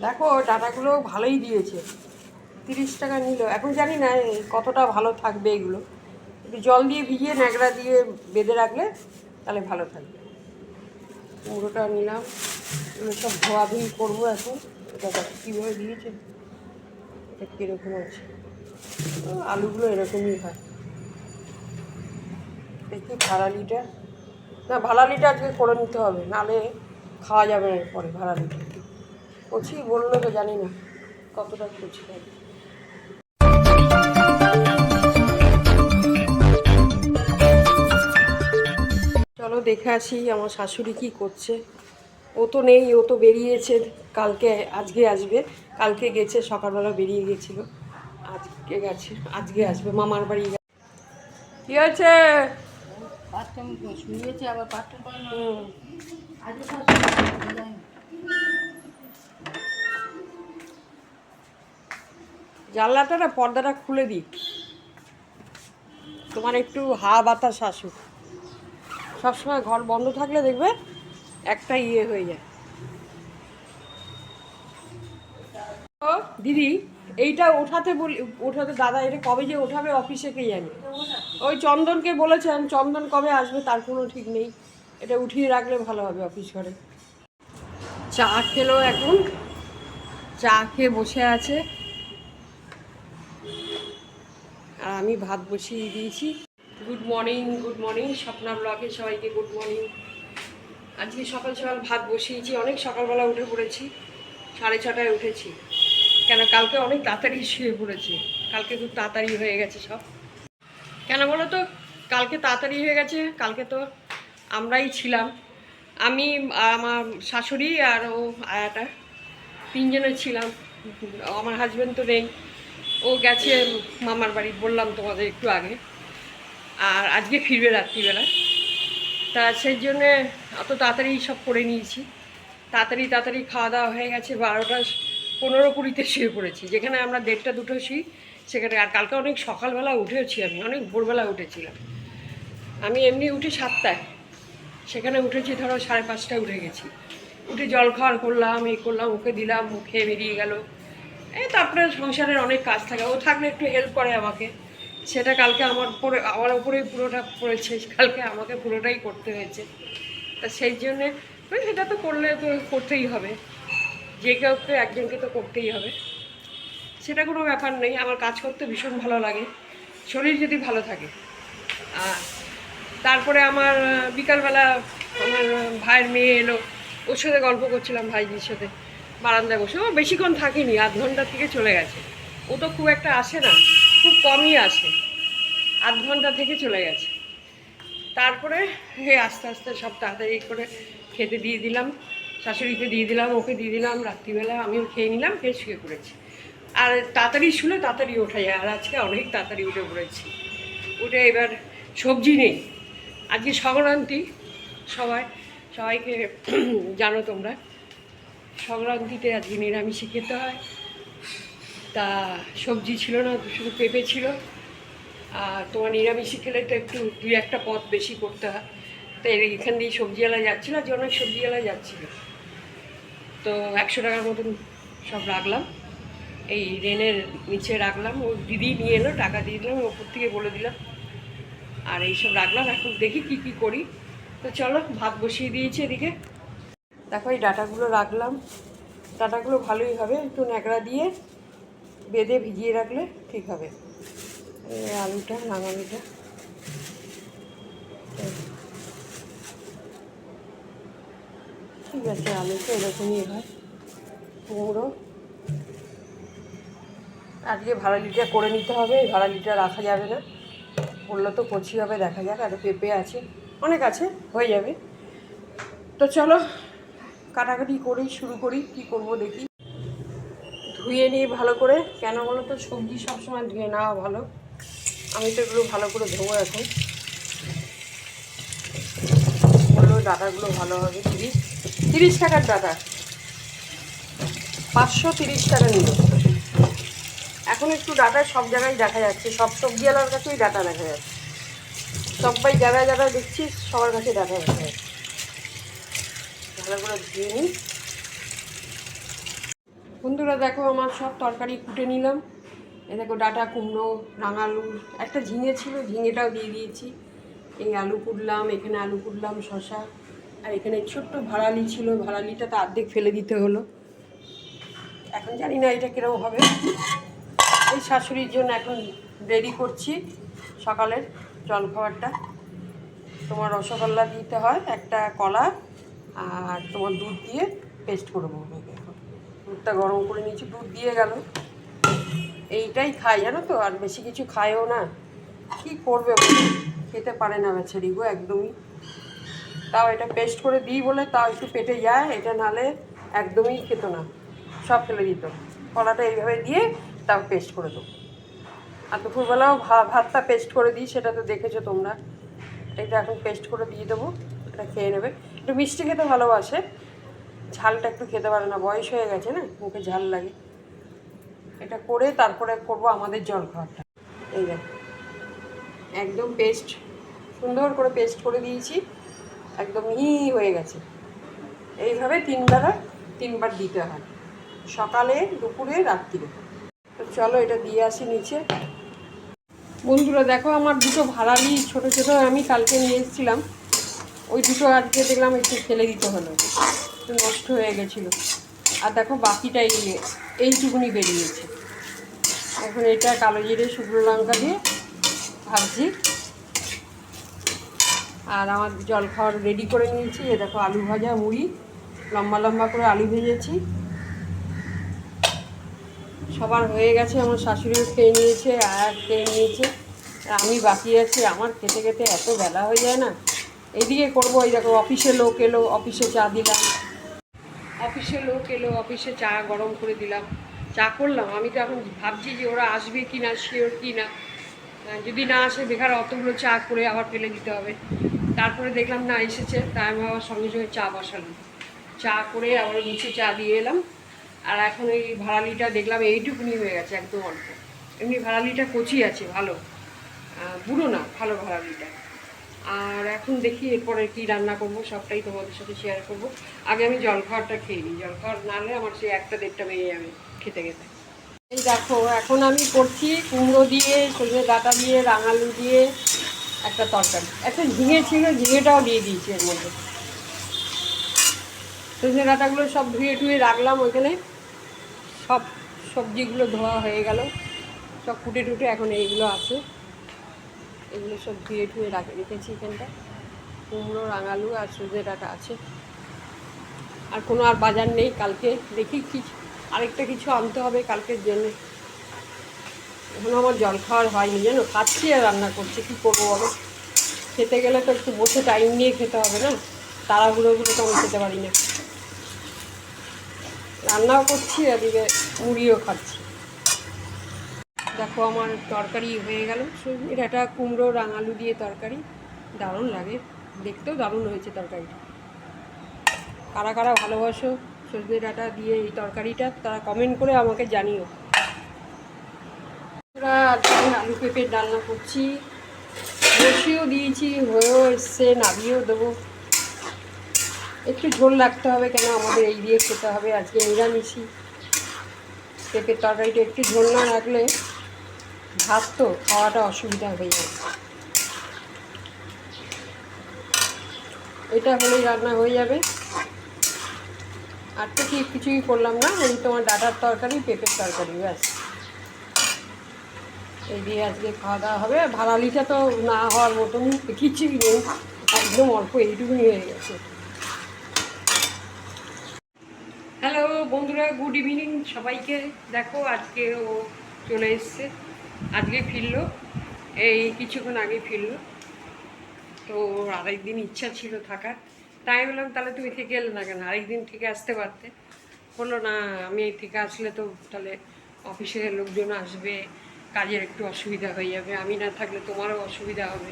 দেখো, ডাটাগুলো ভালোই দিয়েছে। তিরিশ টাকা নিল। এখন জানি না কতটা ভালো থাকবে এগুলো। একটু জল দিয়ে ভিজিয়ে, ন্যাকড়া দিয়ে বেঁধে রাখলে তাহলে ভালো থাকবে। কুমড়োটা নিলাম। এগুলো সব ধোয়াধুয়ি করব এখন। এটা কীভাবে দিয়েছে। এটা কীরকম আছে। আলুগুলো এরকমই হয়। দেখি ভাড়ালিটা। না, ভাড়ালিটা আজকে করে নিতে হবে। নাহলে খাওয়া যাবে না পরে ভাড়ালিটা। কচি বলল তো জানি না কতটা কচি হবে চলো দেখে আসি আমার শাশুড়ি কি করছে। ও তো নেই ও তো বেরিয়েছে কালকে আজকে আসবে। কালকে গেছে সকালবেলা বেরিয়ে গেছিল। আজকে গেছে আজকে আসবে মামার বাড়ি গেছে। কি হয়েছে? আবার জানলাটা না পর্দাটা খুলে দিই। তোমার একটু হাওয়া বাতাস আসুক। সবসময় ঘর বন্ধ থাকলে দেখবে একটা ইয়ে হয়ে যায়। দিদি, এইটা ওঠাতে বলি, ওঠাতে দাদা, এটা কবে যে ওঠাবে অফিসে কে জানি? ওই চন্দনকে বলেছেন, চন্দন কবে আসবে তার কোনো ঠিক নেই। এটা উঠিয়ে রাখলে ভালো হবে অফিস ঘরে। চা খেলো এখন। চা খেয়ে বসে আছে। আর আমি ভাত বসিয়ে দিয়েছি। Good morning good morning Swapna ব্লগে সবাইকে গুড মর্নিং আজকে সকাল সকাল ভাত বসিয়েছি, অনেক সকালবেলা উঠে পড়েছি, সাড়ে ছটায় উঠেছি। কেন কালকে অনেক তাড়াতাড়ি শুয়ে পড়েছি, কালকে খুব তাড়াতাড়ি হয়ে গেছে সব। কেন বলো তো, কালকে তাড়াতাড়ি হয়ে গেছে, কালকে তো আমরাই ছিলাম। আমি, আমার শাশুড়ি আর ও আয়াটা তিনজনে ছিলাম। আমার হাজব্যান্ড তো নেই। ও গেছে মামার বাড়ি, বললাম তোমাদের একটু আগে। আর আজকে ফিরবে রাত্রিবেলা। তা সেই জন্যে অত তাড়াতাড়ি সব করে নিয়েছি। তাড়াতাড়ি তাড়াতাড়ি খাওয়া দাওয়া হয়ে গেছে বারোটা, পনেরো কুড়িতে শুয়ে পড়েছি। যেখানে আমরা দেড়টা দুটো শুই, সেখানে আর কালকে অনেক সকালবেলা উঠেছি আমি, অনেক ভোরবেলা উঠেছিলাম। আমি এমনি উঠি সাতটায়, সেখানে উঠেছি ধরো সাড়ে পাঁচটায় উঠে গেছি। উঠে জল খাওয়ার করলাম এই করলাম, ওকে দিলাম খেয়ে বেরিয়ে গেল। এই তারপরে সংসারের অনেক কাজ থাকে, ও থাকলে একটু হেল্প করে আমাকে। সেটা কালকে আমার উপরে, আমার উপরেই পুরোটা পড়েছে, কালকে আমাকে পুরোটাই করতে হয়েছে। তা সেই জন্যে সেটা তো করলে তো করতেই হবে। যে কাউকে একজনকে তো করতেই হবে। সেটা কোনো ব্যাপার নেই, আমার কাজ করতে ভীষণ ভালো লাগে। শরীর যদি ভালো থাকে। আর তারপরে আমার, বিকালবেলা আমার ভাইয়ের মেয়ে এলো, ওর সাথে গল্প করছিলাম ভাইজির সাথে। বারান্দায় বসে। ও বেশিক্ষণ থাকিনি, আধ ঘণ্টা থেকে চলে গেছে। ও তো খুব একটা আসে না, খুব কমই আসে। আধ ঘণ্টা থেকে চলে গেছে। তারপরে হে আস্তে আস্তে সব তাড়াতাড়ি করে খেতে দিয়ে দিলাম, শাশুড়িকে দিয়ে দিলাম, ওকে দিয়ে দিলাম, রাত্রিবেলা আমিও খেয়ে নিলাম, খেয়ে শুয়ে পড়েছি। আর তাড়াতাড়ি শুলে তাড়াতাড়ি ওঠা যায়, আর আজকে অনেক তাড়াতাড়ি উঠে পড়েছি। উঠে এবার সবজি নেই। আজকে সংক্রান্তি সবাই, সবাইকে জানো তোমরা সংক্রান্তিতে আজকে নিরামিষই খেতে হয়। তা সবজি ছিল না, শুধু পেঁপে ছিল। আর তোমার নিরামিষি খেলে তো একটু দুই একটা পথ বেশি করতে হয়। তো এখান দিয়ে সবজিওয়ালা যাচ্ছিল, আজকে অনেক সবজিওয়ালা যাচ্ছিল। তো একশো টাকার মতন সব রাখলাম। এই রেনের নিচে রাখলাম, ও দিদি নিয়ে এলো, টাকা দিয়ে দিলাম ওপর থেকে বলে দিলাম। আর এইসব রাখলাম, এখন দেখি কি কি করি। তো চলো, ভাত বসিয়ে দিয়েছি এদিকে। দেখো, এই ডাটাগুলো রাখলাম। ডাটাগুলো ভালোই হবে, একটু ন্যাকড়া দিয়ে বেঁধে ভিজিয়ে রাখলে ঠিক হবে। আলুটা রাঙালুটা ঠিক আছে, আলুটা এরকমই হয় কুমড়ো। আজকে ভাড়ালিটা করে নিতে হবে, এই ভাড়ালিটা রাখা যাবে না। বলল তো কচি হবে, দেখা যাক, আর পেঁপে আছে। অনেক আছে, হয়ে যাবে। তো চলো কাটাকাটি করি শুরু করি, কি করব দেখি। ধুয়ে নিই ভালো করে, কেন বলো তো, সবজি সবসময় ধুয়ে নেওয়া ভালো। আমি তো এগুলো ভালো করে ধোবো এখন। বলল ডাটাগুলো ভালো হবে, তিরিশ তিরিশ টাকার ডাটা। পাঁচশো তিরিশ টাকা নিল। এখন একটু ডাটা সব জায়গায় দেখা যাচ্ছে, সব সবজিওয়ালার কাছেই ডাটা দেখা যাচ্ছে। সবাই যারা যারা দেখছি, সবার কাছে ডাটা দেখা যাচ্ছে। ধুয়ে নিই। বন্ধুরা দেখো আমার সব তরকারি কুটে নিলাম। এ দেখো ডাটা কুমড়ো, রাঙালু একটা ঝিঙে ছিল, ঝিঙেটাও দিয়ে দিয়েছি। এই আলু কুটলাম, এখানে আলু কুটলাম শশা আর এখানে ছোট্ট ভাড়ালি ছিল, ভাড়ালিটা তো অর্ধেক ফেলে দিতে হলো। এখন জানি না এটা কীরকম হবে। এই শাশুড়ির জন্য এখন রেডি করছি সকালের জলখাবারটা। তোমার রসগোল্লা দিতে হয়, একটা কলা আর তোমার দুধ দিয়ে পেস্ট করে এখন। দুধটা গরম করে নিয়েছি, দুধ দিয়ে গেল। এইটাই খাই, জানো তো? আর বেশি কিছু খায়ও না। কি করবে? খেতে পারে না বেচারি গো, একদমই। তাও এটা পেস্ট করে দিই বলে তাও একটু পেটে যায়, এটা নালে একদমই খেত না। সব ফেলে দিত। কলাটা এইভাবে দিয়ে তাও পেস্ট করে দেবো। আর দুপুরবেলাও ভা- ভাতটা পেস্ট করে দিই, সেটা তো দেখেছ তোমরা। এটা এখন পেস্ট করে দিয়ে দেবো। এটা খেয়ে নেবে। একটু মিষ্টি খেতে ভালোবাসে। ঝালটা একটু খেতে পারে না, বয়স হয়ে গেছে না, মুখে ঝাল লাগে। এটা করে তারপরে করব আমাদের জল খাওয়াটা এই দেখ, একদম পেস্ট সুন্দর করে পেস্ট করে দিয়েছি। একদম মিহি হয়ে গেছে। এইভাবে তিনবার তিনবার দিতে হয়। সকালে, দুপুরে, রাত্রিরে। তো চলো এটা দিয়ে আসি নিচে। বন্ধুরা, দেখো আমার দুটো ভাড়ালি ছোট ছোট আমি কালকে নিয়ে এসেছিলাম। ওই দুটো আজকে দেখলাম, একটু ফেলে দিতে হলো। একটু নষ্ট হয়ে গেছিল। আর দেখো, বাকিটা এই এইটুকুনি বেরিয়েছে। এখন এটা কালো জিরে, শুকনো লঙ্কা দিয়ে ভাবছি আর আমার জল খাওয়ার রেডি করে নিয়েছি। এ দেখো, আলু ভাজা, মুড়ি, লম্বা লম্বা করে আলু ভেজেছি। সবার হয়ে গেছে, আমার শাশুড়িও খেয়ে নিয়েছে, আর খেয়ে নিয়েছে। আমি বাকি আছি। আমার খেতে খেতে এত বেলা হয়ে যায় না। এদিকে করব, এই দেখো, অফিসে লোক এলো, অফিসে চা দিলাম। অফিসে লোক এলো, অফিসে চা গরম করে দিলাম। চা করলাম, আমি তো এখন ভাবছি যে ওরা আসবে কি না শিওর কি না। যদি না আসে, বেকার অতগুলো চা করে আবার ফেলে দিতে হবে। তারপরে দেখলাম না, এসেছে, তাই আমি আবার সঙ্গে সঙ্গে চা বসালাম। চা করে আবার নিচে চা দিয়ে এলাম। আর এখন এই ভাড়ালিটা দেখলাম এইটুকুনি হয়ে গেছে, একদম অল্প। এমনি ভাড়ালিটা কচি আছে, ভালো। বুড়ো না, ভালো ভাড়ালিটা। আর এখন দেখি এরপরে কি রান্না করব, সবটাই তোমাদের সাথে শেয়ার করব। আগে আমি জলখাবারটা খেয়ে নিই। জলখাবার না হলে আমার সেই একটা দেড়টা বেজে যাবে খেতে খেতে। এই দেখো, এখন আমি করছি কুমড়ো দিয়ে, সজনে ডাঁটা দিয়ে, রাঙালু দিয়ে একটা তরকারি। একটা ঝিঙে ছিল, ঝিঙেটাও দিয়ে দিয়েছি এর মধ্যে। সজনে ডাঁটাগুলো সব ধুয়ে টুয়ে রাখলাম ওইখানে। সব সবজিগুলো ধোয়া হয়ে গেল। সব কুটে টুটে এখন এইগুলো আছে। এগুলো সব ধুয়ে টুয়ে রাখে রেখেছি এখানটা। কুমড়ো, রাঙালু আর সজনে ডাঁটা আছে। আর কোনো আর বাজার নেই কালকে। দেখি কি আরেকটা কিছু আনতে হবে কালকের জন্য। এখন আমার জল খাওয়ার হয়নি, জানো? খাচ্ছি আর রান্না করছি, কী করব বলো? খেতে গেলে তো একটু বসে টাইম নিয়ে খেতে হবে না? তাড়াহুড়োগুলো তো আমি খেতে পারি না। রান্নাও করছি আর মুড়িও খাচ্ছি। দেখো আমার তরকারি হয়ে গেল। সজনে ডাঁটা কুমড়ো রাঙালু দিয়ে তরকারি। দারুণ লাগে। দেখতেও দারুণ হয়েছে তরকারিটা। কারা কারা ভালোবাসো সজনে ডাটা দিয়ে এই তরকারিটা, তারা কমেন্ট করে আমাকে জানিও। আলু পেঁপের রান্না করছি। বসিয়েও দিয়েছি, হয়েও এসছে, নামিয়েও দেবো। একটু ঝোল রাখতে হবে কেন? আমাদের এই দিয়ে খেতে হবে। আজকে নিরামিষই। পেঁপের তরকারিটা একটু ঝোল না রাখলে ভাত তো খাওয়াটা অসুবিধা হয়ে যাবে। এটা হলেই রান্না হয়ে যাবে। আর তো কি কিছুই করলাম না, ওই তোমার ডাটার তরকারি, পেঁপের তরকারি, ব্যাস। এই দিয়ে আজকে খাওয়া দাওয়া হবে। ভাড়ালিটা তো না হওয়ার মতন কিছুই নেই, একদম অল্প এইটুকুনি হয়ে গেছে। হ্যালো বন্ধুরা, গুড ইভিনিং সবাইকে। দেখো আজকে ও চলে এসছে। আজকে ফিরলো, এই কিছুক্ষণ আগে ফিরলো। তো ওর আরেকদিন ইচ্ছা ছিল থাকার। তাই বললাম, তাহলে তুমি থেকে এলে না কেন? আরেকদিন থেকে আসতে পারতে। বলল, না, আমি থেকে আসলে তো তাহলে অফিসের লোকজন আসবে, কাজের একটু অসুবিধা হয়ে যাবে। আমি না থাকলে তোমারও অসুবিধা হবে।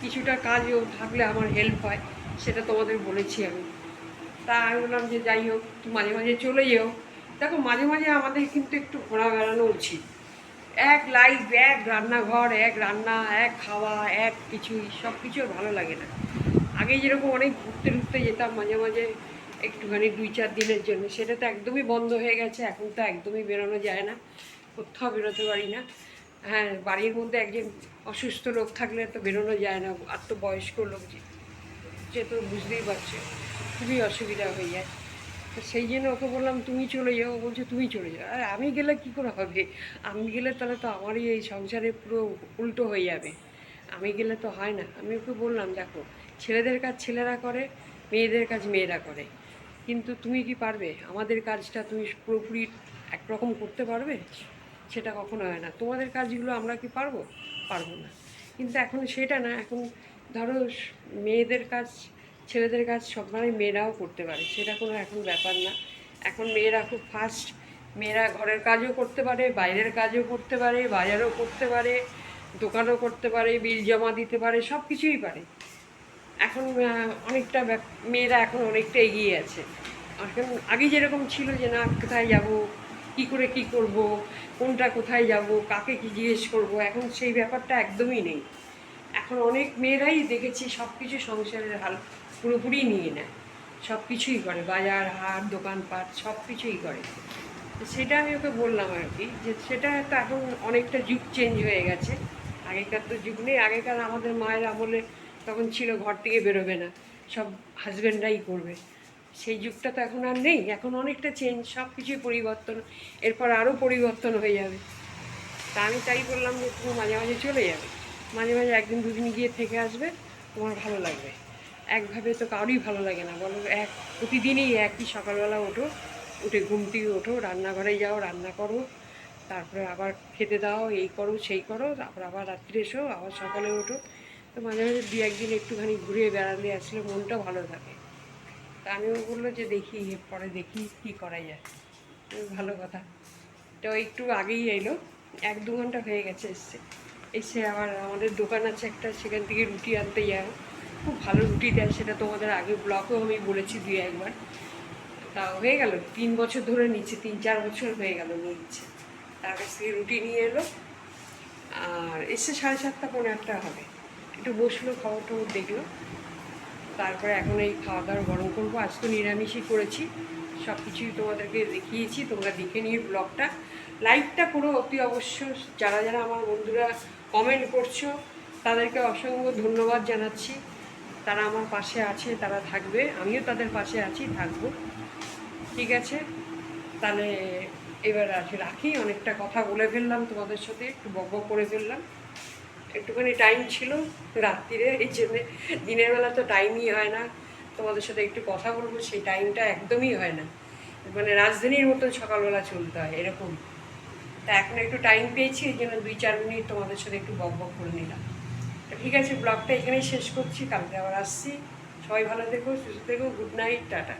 কিছুটা কাজও থাকলে আমার হেল্প হয়, সেটা তোমাদের বলেছি আমি। তা আমি বললাম যে, যাই হোক মাঝে মাঝে চলে যেও। দেখো, মাঝে মাঝে আমাদের কিন্তু একটু ঘোরা বেড়ানো উচিত। এক লাইফ এক রান্নাঘর, এক রান্না, এক খাওয়া, এক কিছুই সব কিছু ভালো লাগে না। আগে যেরকম অনেক ঘুরতে ঘুরতে যেতাম মাঝে মাঝে একটুখানি দুই চার দিনের জন্য, সেটা তো একদমই বন্ধ হয়ে গেছে, এখন তো একদমই বেরোনো যায় না, কোথাও বেরোতে পারি না। হ্যাঁ বাড়ির মধ্যে একজন অসুস্থ লোক থাকলে তো বেরোনো যায় না আর তো বয়স্ক লোক যে তো বুঝতেই পারছে, খুবই অসুবিধা হয়ে যায়। তো সেই জন্য ওকে বললাম, তুমি চলে যাও। বলছে, তুমি চলে যাও। আর, আমি গেলে কি করে হবে? আমি গেলে তাহলে তো আমারই এই সংসারে পুরো উল্টো হয়ে যাবে। আমি গেলে তো হয় না। আমি ওকে বললাম, দেখো, ছেলেদের কাজ ছেলেরা করে, মেয়েদের কাজ মেয়েরা করে। কিন্তু তুমি কি পারবে? আমাদের কাজটা তুমি পুরোপুরি একরকম করতে পারবে? সেটা কখনো হয় না। তোমাদের কাজগুলো আমরা কি পারব? পারব না। কিন্তু এখন সেটা না। এখন ধরো, মেয়েদের কাজ ছেলেদের কাজ সব মানে মেয়েরাও করতে পারে, সেটা কোনো এখন ব্যাপার না। এখন মেয়েরা খুব ফাস্ট মেয়েরা ঘরের কাজও করতে পারে, বাইরের কাজও করতে পারে, বাজারও করতে পারে, দোকানও করতে পারে, বিল জমা দিতে পারে, সব কিছুই পারে। এখন অনেকটা মেয়েরা এখন অনেকটা এগিয়ে আছে। এখন আগে যেরকম ছিল যে, না, কোথায় যাব? কি করে কি করব? কোনটা কোথায় যাব? কাকে কি জিজ্ঞেস করব? এখন সেই ব্যাপারটা একদমই নেই। এখন অনেক মেয়েরাই দেখেছি সব কিছু সংসারের হাল পুরোপুরি নিয়ে নেয়। সব কিছুই করে, বাজার, হাট, দোকানপাট সব কিছুই করে সেটা আমি ওকে বললাম আর কি, যে সেটা তো এখন অনেকটা যুগ চেঞ্জ হয়ে গেছে। আগেকার তো যুগ নেই, আগেকার আমাদের মায়ের আমলে তখন ছিল ঘর থেকে বেরোবে না, সব হাজব্যান্ডরাই করবে। সেই যুগটা তো এখন আর নেই, এখন অনেকটা চেঞ্জ সব কিছুই পরিবর্তন, এরপর আরও পরিবর্তন হয়ে যাবে। তা আমি তাই বললাম যে তুমি মাঝে মাঝে চলে যাবে, মাঝে মাঝে একদিন দুদিন গিয়ে থেকে আসবে, তোমার ভালো লাগবে। একভাবে তো কারোরই ভালো লাগে না। বলো, এক, প্রতিদিনই একই সকালবেলা ওঠো, উঠে ঘুম থেকে ওঠো, রান্নাঘরে যাও, রান্না করো, তারপরে আবার খেতে দাও, এই করো, সেই করো, তারপর আবার রাত্রে এসো, আবার সকালে ওঠো। তো মাঝে মাঝে দু, একদিন একটুখানি ঘুরে বেড়ালে আসলে মনটা ভালো থাকে। তা আমিও বলল যে দেখি পরে দেখি কী করা যায়। ভালো কথা। তো একটু আগেই এলো, এক দু ঘণ্টা হয়ে গেছে এসছে। এসে আবার আমাদের দোকান আছে একটা, সেখান থেকে রুটি আনতে যাও। খুব ভালো রুটি দেয় সেটা তোমাদের আগে ব্লকেও আমি বলেছি দুই একবার। তা হয়ে গেল, তিন বছর ধরে নিচ্ছে, তিন চার বছর হয়ে গেল নিচ্ছে। তার কাছ থেকে রুটি নিয়ে এলো, আর এসে সাড়ে সাতটা পনেরো একটা হবে। একটু বসল খবর টবর দেখল। তারপরে এখন এই খাওয়া দাওয়া গরম করব। আজ তো নিরামিষই করেছি। সব কিছুই তোমাদেরকে দেখিয়েছি, তোমরা দেখে নিয়ে ব্লগটা লাইকটা করো অতি অবশ্য। যারা যারা আমার বন্ধুরা কমেন্ট করছ, তাদেরকে অসংখ্য ধন্যবাদ জানাচ্ছি। তারা আমার পাশে আছে, তারা থাকবে। আমিও তাদের পাশে আছি, থাকব। ঠিক আছে? তাহলে এবার আজ রাখি, অনেকটা কথা বলে ফেললাম তোমাদের সাথে, একটু বক বক করে ফেললাম। একটুখানি টাইম ছিল রাত্রিরে, এই জন্যে দিনের বেলা তো টাইমই হয় না। তোমাদের সাথে একটু কথা বলব, সেই টাইমটা একদমই হয় না। মানে রাজধানীর মতন সকালবেলা চলতে হয়, এরকম। তা এখন একটু টাইম পেয়েছি, এই জন্য দুই চার মিনিট তোমাদের সাথে একটু বক বক করে নিলাম। তো ঠিক আছে ব্লগটা এখানেই শেষ করছি কালকে আবার আসছি। সবাই ভালো থেকো সুস্থ থেকো গুড নাইট টাটা।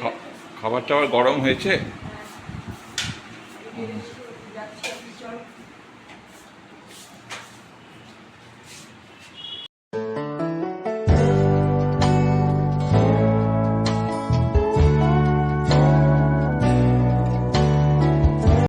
খা- খাবার টাবার গরম হয়েছে? বেরিয়েছে।